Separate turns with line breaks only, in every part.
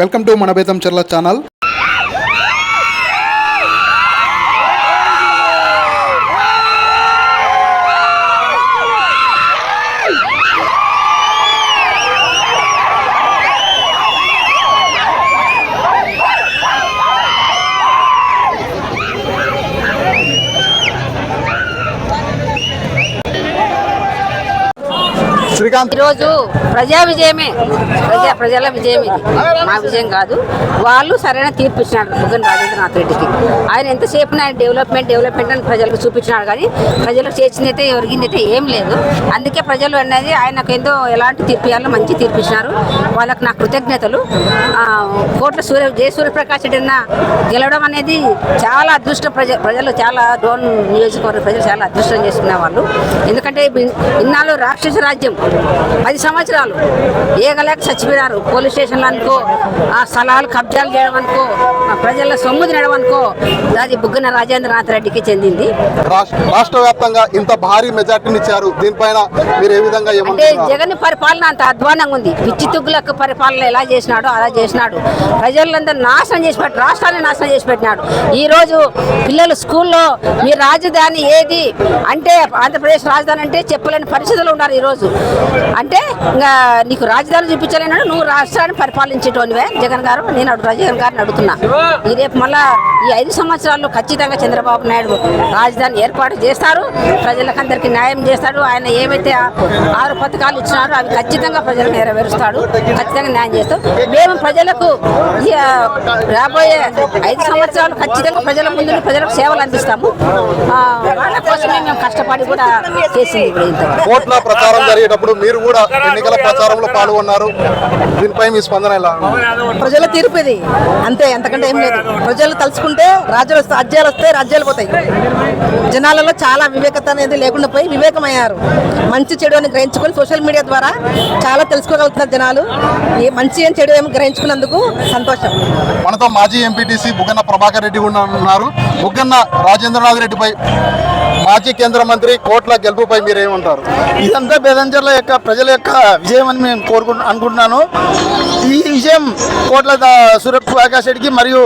Welcome to మన బేతం చర్ల channel. Srikanth.
ఈరోజు ప్రజా విజయమే. ప్రజా ప్రజల విజయం ఇది. మా విజయం కాదు. వాళ్ళు సరైన తీర్పు ఇచ్చినాడు బుగ్గన రాజేంద్రనాథ్ రెడ్డికి. ఆయన ఎంతసేపు ఆయన డెవలప్మెంట్ డెవలప్మెంట్ అని ప్రజలకు చూపించినాడు కానీ ప్రజలకు చేసిందైతే ఎవరిగిందైతే ఏం లేదు. అందుకే ప్రజలు అనేది ఆయనకు ఏందో ఎలాంటి తీర్పు ఇవ్వాలో మంచి తీర్పు ఇచ్చినారు. వాళ్ళకి నా కృతజ్ఞతలు. కోట్ల సూర్య జయ సూర్యప్రకాష్ రెడ్డి గెలవడం అనేది చాలా అదృష్టం ప్రజ ప్రజలు చాలా డోన్ నియోజకవర్గ ప్రజలు చాలా అదృష్టం చేసుకునే వాళ్ళు ఎందుకంటే ఇన్నాళ్ళు రాక్షస రాజ్యం. పది సంవత్సరాలు. ఏగలేక చచ్చిపోయినారు. పోలీస్ స్టేషన్లు అనుకో ఆ స్థలాలు కబ్జాలు చేయడం అనుకో ఆ ప్రజల సొమ్ము తినడం అనుకో అది బుగ్గన రాజేంద్రనాథ్ రెడ్డికి చెందింది.
రాష్ట్ర వ్యాప్తంగా ఇంత భారీ మెజార్టీని ఇచ్చారు. దీనిపైన మీరు ఏ విధంగా
అంటే జగన్ పరిపాలన అంత అధ్వానంగా ఉంది. పిచ్చి తుగ్గులకు పరిపాలన ఎలా చేసినాడో అలా చేసినాడు. ప్రజలందరూ నాశనం చేసి పెట్టాడు రాష్ట్రాన్ని నాశనం చేసి పెట్టినాడు. ఈ రోజు పిల్లలు స్కూల్లో మీ రాజధాని ఏది? అంటే ఆంధ్రప్రదేశ్ రాజధాని అంటే చెప్పలేని పరిస్థితులు ఉన్నారు ఈ రోజు. అంటే ఇంకా నీకు రాజధాని చూపించలేనాడు నువ్వు రాష్ట్రాన్ని పరిపాలించేటోనివే. జగన్ గారు నేను అడుగు జగన్ గారిని అడుగుతున్నా. ఈ రేపు మళ్ళా ఈ ఐదు సంవత్సరాల్లో ఖచ్చితంగా చంద్రబాబు నాయుడు రాజధాని ఏర్పాటు చేస్తారు. ప్రజలకందరికీ న్యాయం చేస్తాడు. ఆయన ఏమైతే ఆరు పథకాలు ఇచ్చినారో అవి ఖచ్చితంగా ప్రజలకు నెరవేరుస్తాడు. ఖచ్చితంగా న్యాయం చేస్తాం మేము ప్రజలకు రాబోయే ఐదు సంవత్సరాలు ఖచ్చితంగా ప్రజల ముందు ప్రజలకు సేవలు అందిస్తాము. వాళ్ళ కోసమే మేము కష్టపడి కూడా చేసింది ఇప్పుడు ఇంత
ప్రచారం జరిగేటప్పుడు మీరు కూడా ఎన్నికల ప్రచారంలో పాల్గొన్నారు. దీనిపై మీ స్పందన ఎలా?
ప్రజల తీర్పు ఇది అంతే అంతకంటే ఏం లేదు. ప్రజలు తలుచుకుంటే రాజ్యాలు రాజ్యాలు వస్తాయి రాజ్యాలు పోతాయి. జనాలలో చాలా వివేకత అనేది లేకుండా పోయి వివేకమయ్యారు. మంచి చెడు అని గ్రహించుకొని సోషల్ మీడియా ద్వారా చాలా తెలుసుకోగలుగుతున్నారు జనాలు. ఈ మంచి అని చెడు ఏమి గ్రహించుకున్నందుకు సంతోషం.
మనతో మాజీ ఎంపీటీసీ బుగ్గన్న ప్రభాకర్ రెడ్డి కూడా ఉన్నారు. బుగ్గన్న రాజేంద్రనాథ్ రెడ్డిపై మాజీ కేంద్ర మంత్రి కోట్ల గెలుపుపై మీరు ఏమంటారు
ఇదంతా బేదంచర్ల యొక్క ప్రజల యొక్క విజయం అని మేము కోరుకుంటు అనుకుంటున్నాను. ఈ విజయం కోట్ల సురక్ష సూర్యప్రకాష్ రెడ్డికి మరియు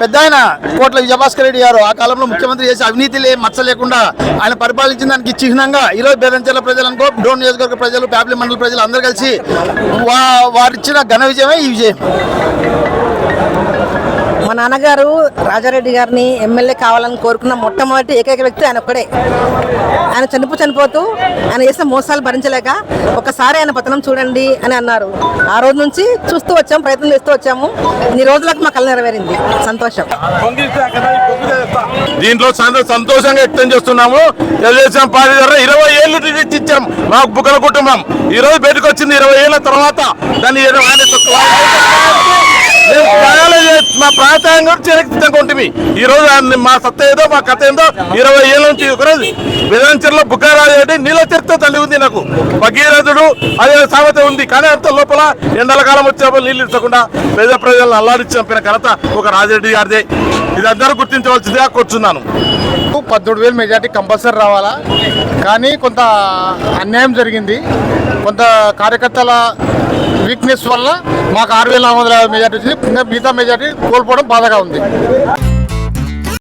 పెద్ద ఆయన కోట్ల విజయభాస్కర్ రెడ్డి గారు ఆ కాలంలో ముఖ్యమంత్రి చేసి అవినీతి లే మచ్చ లేకుండా ఆయన పరిపాలించిన దానికి చిహ్నంగా ఈరోజు బేదంచర్ల ప్రజలు అనుకో డోన్ నియోజకవర్గ ప్రజలు ప్యాబ్లీ మండల ప్రజలు అందరూ కలిసి వారిచ్చిన ఘన విజయమే ఈ విజయం.
మా నాన్నగారు రాజారెడ్డి గారిని ఎమ్మెల్యే కావాలని కోరుకున్న మొట్టమొదటి ఏకైక వ్యక్తి ఆయన ఒక్కడే. ఆయన చనిపో చనిపోతూ ఆయన చేసిన మోసాలు భరించలేక ఒకసారి ఆయన పతనం చూడండి అని అన్నారు. ఆ రోజు నుంచి చూస్తూ వచ్చాము ప్రయత్నం చేస్తూ వచ్చాము. ఇన్ని రోజులకు మా కళ నెరవేరింది. సంతోషం.
దీంట్లో సంతోషంగా వ్యక్తం చేస్తున్నాము. తెలుగుదేశం పార్టీ ద్వారా ఇరవై ఏళ్ళు టికెట్ ఇచ్చాం. మా బుక్కల కుటుంబం. ఈ రోజు బయటకు వచ్చింది ఇరవై ఏళ్ళ తర్వాత. దాన్ని ఏదో మేము ప్రయాణాలు మా ప్రాంతాన్ని కూడా చేరుకుంటుంది ఈ రోజు ఆయన మా సత్త ఏదో మా కథ ఏందో ఇరవై ఏళ్ళ నుంచి ఒకరోజు విధానచర్లో బుక్కరాజు అంటే నీళ్ళ చరిత్ర తల్లి ఉంది నాకు. భగీరథుడు అదే సామెత ఉంది కానీ అంత లోపల ఎండల కాలం వచ్చేప్పుడు నీళ్ళు ఇచ్చకుండా పేద ప్రజలను అల్లాడిచ్చి చంపిన ఘనత ఒక రాజరెడ్డి గారిదే. ఇది అందరూ గుర్తించవలసిందిగా కూర్చున్నాను.
పద్దెనిమిది వేలు మెజార్టీ కంపల్సరీ రావాలా? కానీ కొంత అన్యాయం జరిగింది. కొంత కార్యకర్తల వీక్నెస్ వల్ల మాకు ఆరు వేల నాలుగు వందల మెజార్టీ వచ్చింది. మిగతా మెజార్టీ కోల్పోవడం బాధగా ఉంది.